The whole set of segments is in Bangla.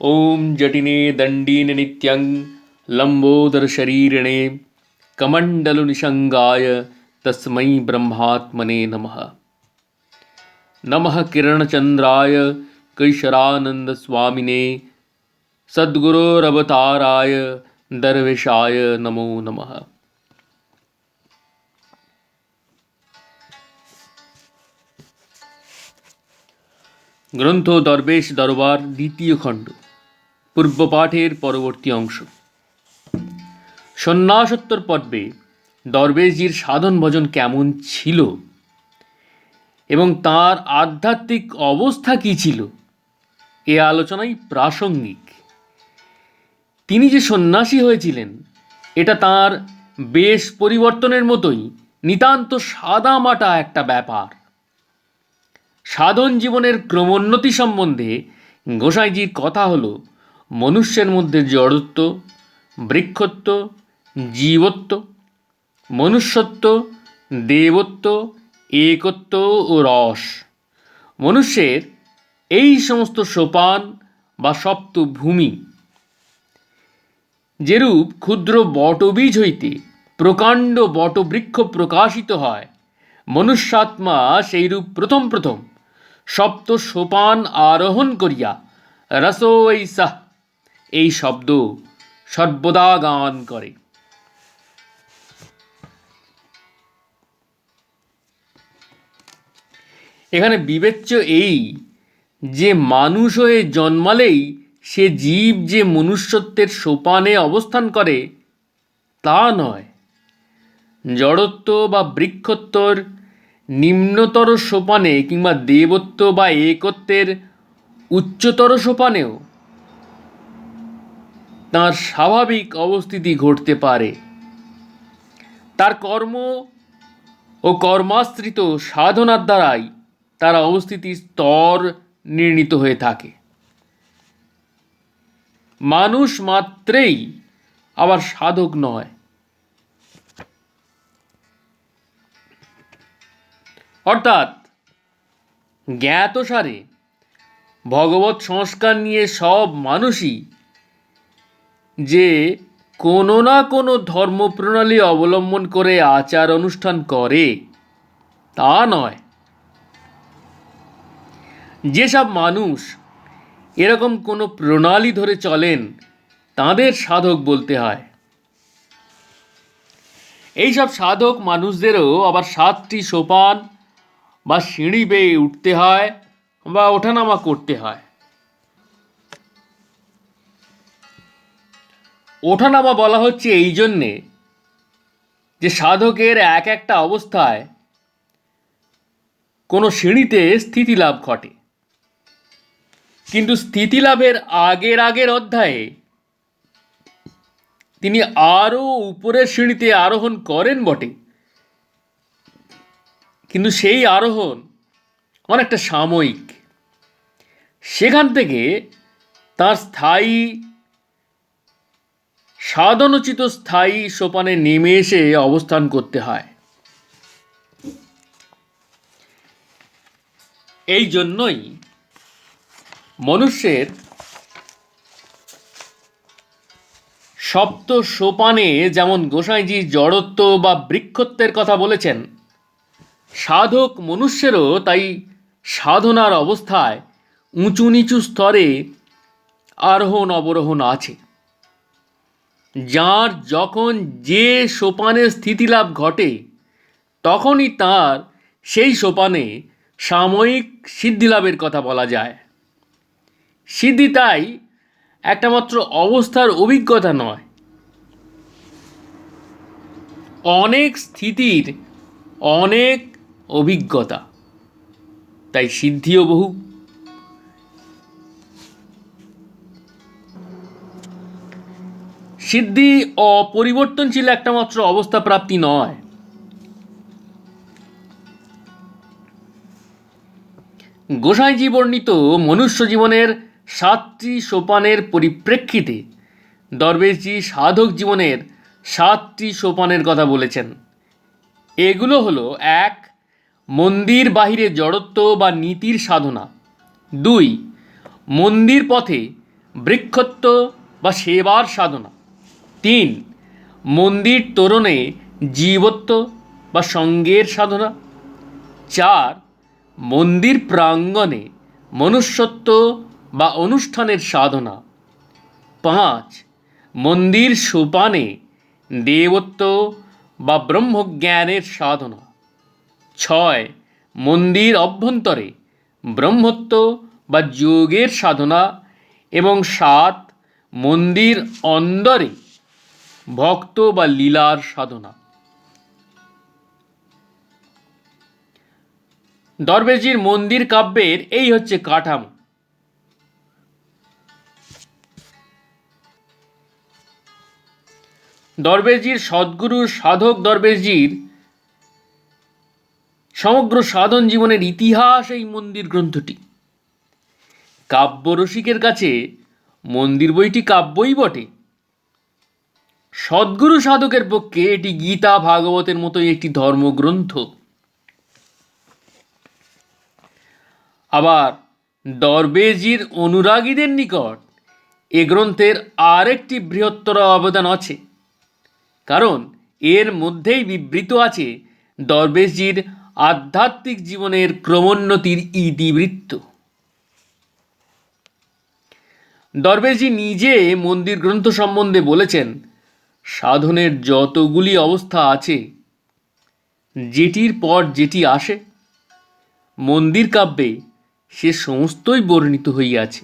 ॐ जटिने दण्डीन नित्यं लम्बोदरशरीरिणे कमण्डलुनिषङ्गाय तस्मै ब्रह्मात्मने नमः नमः किरणचन्द्राय कैशरानन्दस्वामिने सद्गुरोरवताराय दर्वेशाय नमो नमः গ্রন্থ দরবেশ দরবার দ্বিতীয় খণ্ড পূর্বপাঠের পরবর্তী অংশ। সন্ন্যাসোত্তর পর্বে দরবেশজির সাধন ভজন কেমন ছিল এবং তার আধ্যাত্মিক অবস্থা কী ছিল, এ আলোচনাই প্রাসঙ্গিক। তিনি যে সন্ন্যাসী হয়েছিলেন, এটা তার বেশ পরিবর্তনের মতোই নিতান্ত সাদামাটা একটা ব্যাপার। সাধন জীবনের ক্রমোন্নতি সম্বন্ধে গোসাইজির কথা হলো মনুষ্যের মধ্যে জড়ত্ব বৃক্ষত্ব, জীবত্ব, মনুষ্যত্ব, দেবত্ব, একত্ব ও রস। মনুষ্যের এই সমস্ত সোপান বা সপ্ত ভূমি যেরূপ ক্ষুদ্র বটবীজ হইতে প্রকাণ্ড বটবৃক্ষ প্রকাশিত হয়, মনুষ্যাত্মা সেইরূপ প্রথম প্রথম সপ্ত সোপান আরোহণ করিয়া রসোইসাহ এই শব্দ সর্বদা গান করে। এখানে বিবেচ্য এই যে মানুষ হয়ে জন্মালেই সে জীব যে মনুষ্যত্বের সোপানে অবস্থান করে, তা নয়। জড়ত্ব বা বৃক্ষত্বর নিম্নতর সোপানে কিংবা দেবত্ব বা একত্বের উচ্চতর সোপানেও তার স্বাভাবিক অবস্থিতি ঘটতে পারে। তার কর্ম ও কর্মাশ্রিত সাধনার দ্বারাই তার অবস্থিতির স্তর নির্ণীত হয়ে থাকে। মানুষ মাত্রেই আবার সাধক নয়। অর্থাৎ জ্ঞাতসারে ভগবত সংস্কার নিয়ে সব মানুষই যে কোনো না কোনো ধর্মপ্রণালী অবলম্বন করে আচার অনুষ্ঠান করে, তা নয়। যেসব মানুষ এরকম কোনো প্রণালী ধরে চলেন, তাদের সাধক বলতে হয়। এইসব সাধক মানুষদেরও আবার সাতটি সোপান বা সিঁড়ি বেয়ে উঠতে হয় বা ওঠানামা করতে হয়। ওঠানামা বলা হচ্ছে এই জন্যে যে সাধকের এক একটা অবস্থায় কোনো সিঁড়িতে স্থিতিলাভ ঘটে। কিন্তু স্থিতিলাভের আগের আগের অধ্যায়ে তিনি আরও উপরের সিঁড়িতে আরোহণ করেন বটে। কিন্তু সেই আরোহণ অনেকটা সাময়িক। সেখান থেকে তার স্থায়ী সাধনোচিত স্থায়ী সোপানে নেমে এসে অবস্থান করতে হয়। এই জন্যই মনুষ্যের সপ্ত সোপানে যেমন গোসাইজি জড়ত্ব বা বৃক্ষত্বের কথা বলেছেন, সাধক মনুষ্যেরও তাই সাধনার অবস্থায় উঁচু নিচু স্তরে আরোহণ অবরোহণ আছে। যার যখন যে সোপানে স্থিতিলাভ ঘটে, তখনই তার সেই সোপানে সাময়িক সিদ্ধিলাভের কথা বলা যায়। সিদ্ধি তাই একটা মাত্র অবস্থার অভিজ্ঞতা নয়। অনেক স্থিতির অনেক অভিজ্ঞতা। তাই সিদ্ধিও বহু। সিদ্ধি অপরিবর্তনশীল একটা মাত্র অবস্থা প্রাপ্তি নয়। গোসাইজি বর্ণিত মনুষ্য জীবনের সাতটি সোপানের পরিপ্রেক্ষিতে দরবেশজি সাধক জীবনের সাতটি সোপানের কথা বলেছেন। এগুলো হলো, এক, মন্দির বাহিরে জড়ত্ব বা নীতির সাধনা। দুই, মন্দির পথে বৃক্ষত্ব বা সেবার সাধনা। তিন, মন্দির তোরণে জীবত্ব বা সঙ্গের সাধনা। চার, মন্দির প্রাঙ্গণে মনুষ্যত্ব বা অনুষ্ঠানের সাধনা। পাঁচ, মন্দির সোপানে দেবত্ব বা ব্রহ্মজ্ঞানের সাধনা। ছয়, মন্দির অভ্যন্তরে ব্রহ্মত্ব বা যোগের সাধনা। এবং সাত, মন্দির অন্দরে ভক্ত বা লীলার সাধনা। দরবেজির মন্দির কাব্যের এই হচ্ছে কাঠামো। দরবেজির সদ্গুরু সাধক দরবেশজির সমগ্র সাধন জীবনের ইতিহাস এই মন্দির গ্রন্থটি। কাব্য রসিকের কাছে মন্দির বইটি কাব্যই বটে। সদ্গুরু সাধকের পক্ষে এটি গীতা ভাগবতের মতোই একটি ধর্মগ্রন্থ। আবার দরবেজির অনুরাগীদের নিকট এ গ্রন্থের আরেকটি বৃহত্তর অবদান আছে, কারণ এর মধ্যেই বিবৃত আছে দরবেশজির আধ্যাত্মিক জীবনের ক্রমোন্নতির ইতিবৃত্ত। দরবেশজি নিজে মন্দির গ্রন্থ সম্বন্ধে বলেছেন সাধনের যতগুলি অবস্থা আছে, যেটির পর যেটি আসে, মন্দির কাব্যে সে সমস্তই বর্ণিত হইয়াছে।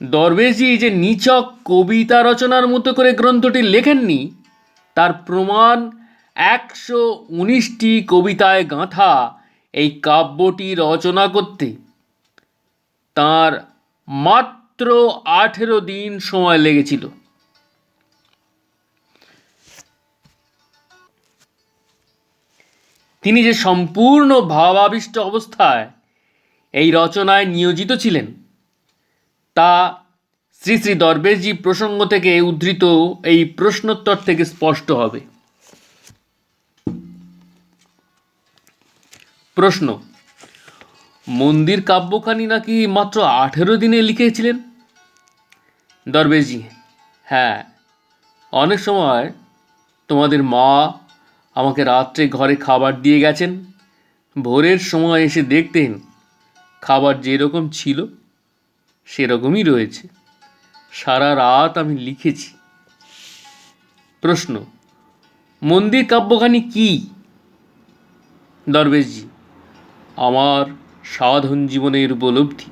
দরবেশজি যে নিচক কবিতা রচনার মতো করে গ্রন্থটি লেখেননি, তার প্রমাণ একশো উনিশটি কবিতায় গাঁথা এই কাব্যটি রচনা করতে তার মাত্র আঠেরো দিন সময় লেগেছিল। তিনি যে সম্পূর্ণ ভাবাবিষ্ট অবস্থায় এই রচনায় নিয়োজিত ছিলেন, তা শ্রী শ্রী দরবেশজি প্রসঙ্গ থেকে উদ্ধৃত এই প্রশ্নোত্তর থেকে স্পষ্ট হবে। প্রশ্ন, মন্দির কাব্যখানি নাকি মাত্র আঠেরো দিনে লিখেছিলেন? দরবেশজি হ্যাঁ অনেক সময় তোমাদের মা আমাকে রাত্রে ঘরে খাবার দিয়ে গেছেন। ভোরের সময় এসে দেখতেন খাবার যেরকম ছিল, সেরকমই রয়েছে। সারা রাত আমি লিখেছি। প্রশ্ন, মন্দির কাব্যখানি কি? দরবেশজি আমার সাধন জীবনের উপলব্ধি।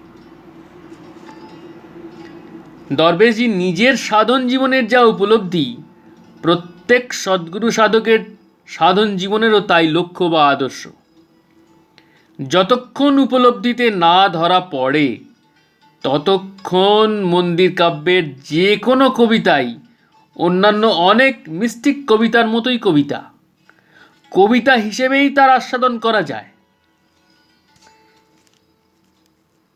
দরবেশজি নিজের সাধন জীবনের যা উপলব্ধি, প্রত্যেক সদ্গুরু সাধকের সাধন জীবনেরও তাই লক্ষ্য বা আদর্শ। যতক্ষণ উপলব্ধিতে না ধরা পড়ে, ততক্ষণ মন্দির কাব্যের যে কোনো কবিতাই, অন্যান্য অনেক মিস্টিক কবিতার মতোই কবিতা। কবিতা হিসেবেই তার আস্বাদন করা যায়।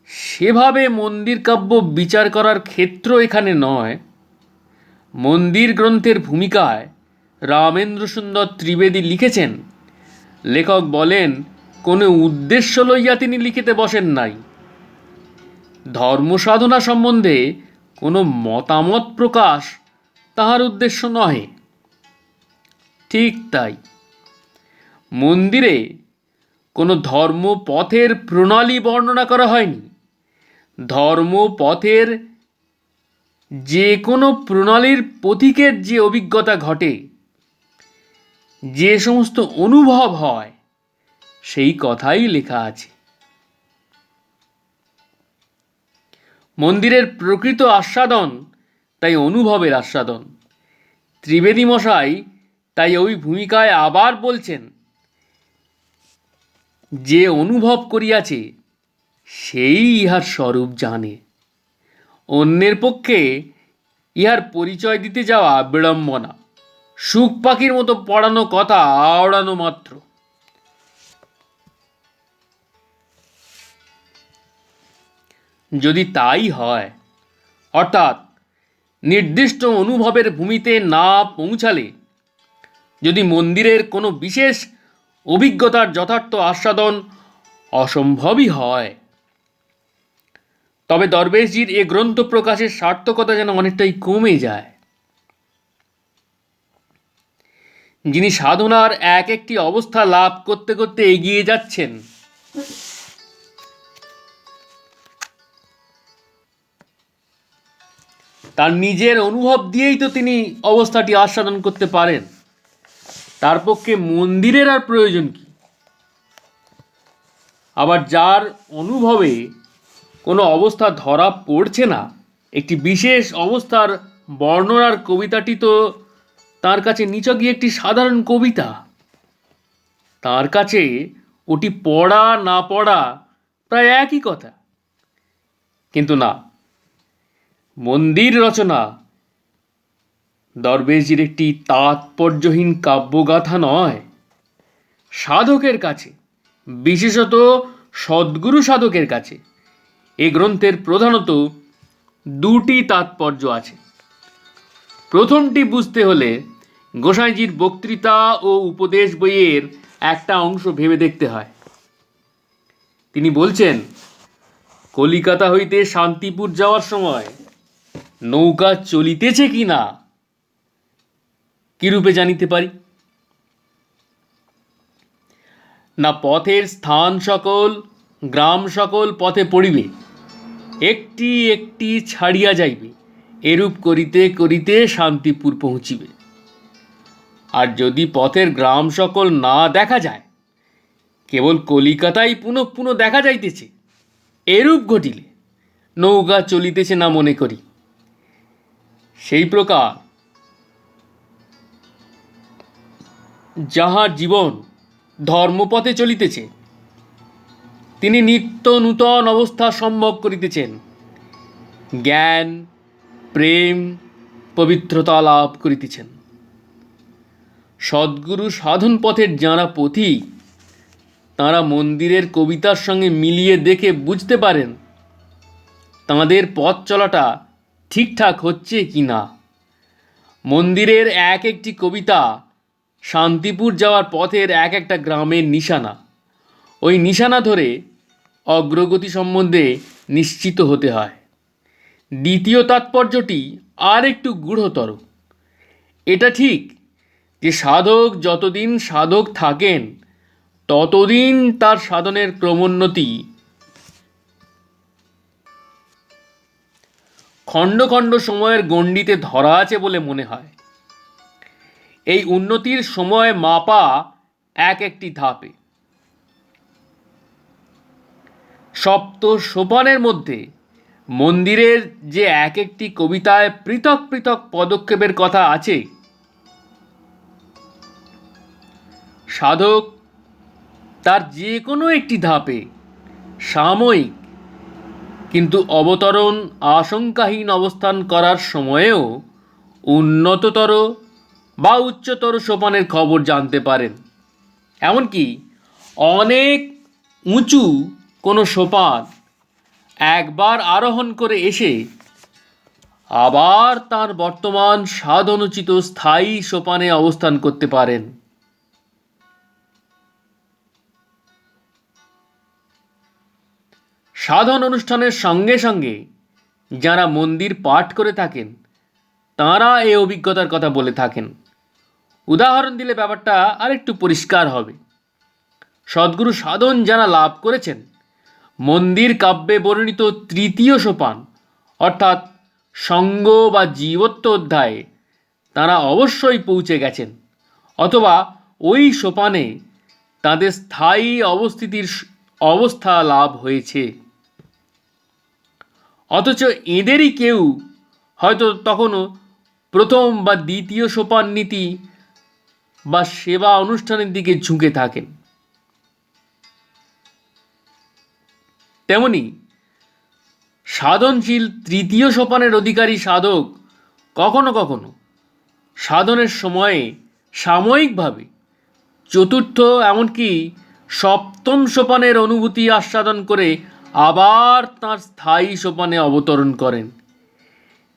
সেভাবে মন্দির কাব্য বিচার করার ক্ষেত্র এখানে নয়। মন্দির গ্রন্থের ভূমিকায় রামেন্দ্র সুন্দর ত্রিবেদী লিখেছেন। লেখক বলেন, কোনো উদ্দেশ্য লইয়া তিনি লিখিতে বসেন নাই। ধর্ম সাধনা সম্বন্ধে কোনো মতামত প্রকাশ তাহার উদ্দেশ্য নহে। ঠিক তাই। মন্দিরে কোনো ধর্মপথের প্রণালী বর্ণনা করা হয়নি। ধর্মপথের যে কোনো প্রণালীর পথিকের যে অভিজ্ঞতা ঘটে, যে সমস্ত অনুভব হয়, সেই কথাই লেখা আছে। মন্দিরের প্রকৃত আস্বাদন তাই অনুভবের আস্বাদন। ত্রিবেদী মশাই তাই ওই ভূমিকায় আবার বলছেন, যে অনুভব করিয়াছে সেই ইহার স্বরূপ জানে। অন্যের পক্ষে ইহার পরিচয় দিতে যাওয়া বিড়ম্বনা সুখ পাখির মতো পড়ানো কথা আওড়ানো মাত্র। যদি তাই হয়, অর্থাৎ নির্দিষ্ট অনুভবের ভূমিতে না পৌঁছালে, যদি মন্দিরের কোনো বিশেষ অভিজ্ঞতার যথার্থ আস্বাদন অসম্ভবই হয় তবে দরবেশজির এ গ্রন্থ প্রকাশের সার্থকতা যেন অনেকটাই কমে যায়। যিনি সাধনার এক একটি অবস্থা লাভ করতে করতে এগিয়ে যাচ্ছেন। তার নিজের অনুভব দিয়েই তো তিনি অবস্থাটি আস্বাদন করতে পারেন। তার পক্ষে মন্দিরের আর প্রয়োজন কি? আবার যার অনুভবে কোনো অবস্থা ধরা পড়ছে না। একটি বিশেষ অবস্থার বর্ণনার কবিতাটি তো তার কাছে নিছকই একটি সাধারণ কবিতা। তার কাছে ওটি পড়া না পড়া প্রায় একই কথা। কিন্তু না, মন্দির রচনা দরবেশজির একটি তাৎপর্যহীন কাব্যগাথা নয়। সাধকের কাছে, বিশেষত সদ্গুরু সাধকের কাছে। এ গ্রন্থের প্রধানত দুটি তাৎপর্য আছে। প্রথমটি বুঝতে হলে গোসাইজির বক্তৃতা ও উপদেশ বইয়ের একটা অংশ ভেবে দেখতে হয়। তিনি বলছেন, কলিকাতা হইতে শান্তিপুর যাওয়ার সময় নৌকা চলিতেছে কি না কিরূপে জানিতে পারি? না পথের স্থান সকল গ্রাম সকল পথে পড়িবে। একটি একটি ছাড়িয়া যাইবে। এরূপ করিতে করিতে শান্তিপুর পৌঁছিবে। আর যদি পথের গ্রাম সকল না দেখা যায়, কেবল কলিকাতাই পুনঃ পুনঃ দেখা যাইতেছে, এরূপ ঘটিলে নৌকা চলিতেছে না মনে করি। সেই প্রকার যাহার জীবন ধর্মপথে চলিতেছে তিনি নিত্য নূতন অবস্থা সম্ভব করিতেছেন। জ্ঞান, প্রেম, পবিত্রতা লাভ করিতেছেন। সদ্গুরু সাধন পথের যাঁরা পথিক, তাঁরা মন্দিরের কবিতার সঙ্গে মিলিয়ে দেখে বুঝতে পারেন, তাঁদের পথ চলাটা ঠিকঠাক হচ্ছে কি না। মন্দিরের এক একটি কবিতা শান্তিপুর যাওয়ার পথের এক একটা গ্রামের নিশানা। ওই নিশানা ধরে অগ্রগতি সম্বন্ধে নিশ্চিত হতে হয়। দ্বিতীয় তাৎপর্যটি আর একটু গূঢ়তর। এটা ঠিক যে সাধক যতদিন সাধক থাকেন, ততদিন তার সাধনের ক্রমোন্নতি খণ্ড খণ্ড সময়ের গণ্ডিতে ধরা আছে বলে মনে হয়। এই উন্নতির সময় মাপা এক একটি ধাপে। সপ্ত সোপানের মধ্যে মন্দিরের যে এক একটি কবিতায় পৃথক পৃথক পদক্ষেপের কথা আছে। সাধক তার যে কোনো একটি ধাপে সাময়িক কিন্তু অবতরণ আশঙ্কাহীন অবস্থান করার সময়েও উন্নততর বা উচ্চতর সোপানের খবর জানতে পারেন। এমনকি অনেক উঁচু কোনো সোপান একবার আরোহণ করে এসে আবার তার বর্তমান সাধনোচিত স্থায়ী সোপানে অবস্থান করতে পারেন। সাধন অনুষ্ঠানের সঙ্গে সঙ্গে যারা মন্দির পাঠ করে থাকেন, তাঁরা এই অভিজ্ঞতার কথা বলে থাকেন। উদাহরণ দিলে ব্যাপারটা আরেকটু পরিষ্কার হবে। সদ্গুরু সাধন যারা লাভ করেছেন মন্দির কাব্যে বর্ণিত তৃতীয় সোপান, অর্থাৎ সঙ্গ বা জীবত্ব অধ্যায়ে তারা অবশ্যই পৌঁছে গেছেন, অথবা ওই সোপানে তাদের স্থায়ী অবস্থিতির অবস্থা লাভ হয়েছে। অথচ এদেরই কেউ হয়তো তখনও প্রথম বা দ্বিতীয় সোপান নীতি বা সেবা অনুষ্ঠানের দিকে ঝুঁকে থাকেন। তেমনি সাধনশীল তৃতীয় সোপানের অধিকারী সাধক কখনো কখনো সাধনের সময়ে সাময়িকভাবে চতুর্থ এমনকি সপ্তম সোপানের অনুভূতি আস্বাদন করে আবার তার স্থায়ী সোপানে অবতরণ করেন।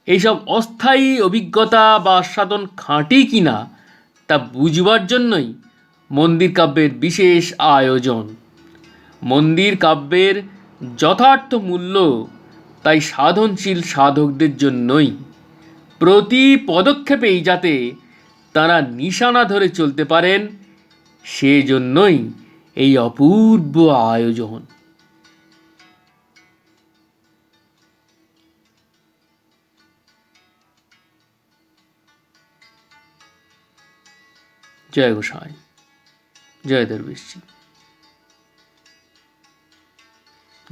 এইসব অস্থায়ী অভিজ্ঞতা বা আস্বাদন খাঁটি কিনা তা বুঝবার জন্যই মন্দির কাব্যের বিশেষ আয়োজন। মন্দির কাব্যের যথার্থ মূল্য তাই সাধনশীল সাধকদের জন্যই। প্রতি পদক্ষেপেই যাতে তারা নিশানা ধরে চলতে পারেন, সেজন্যই এই অপূর্ব আয়োজন। জয় গোসাই। জয় দরবেশজি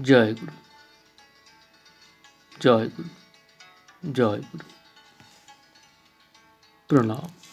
জয় গুরু। জয় গুরু। প্রণাম।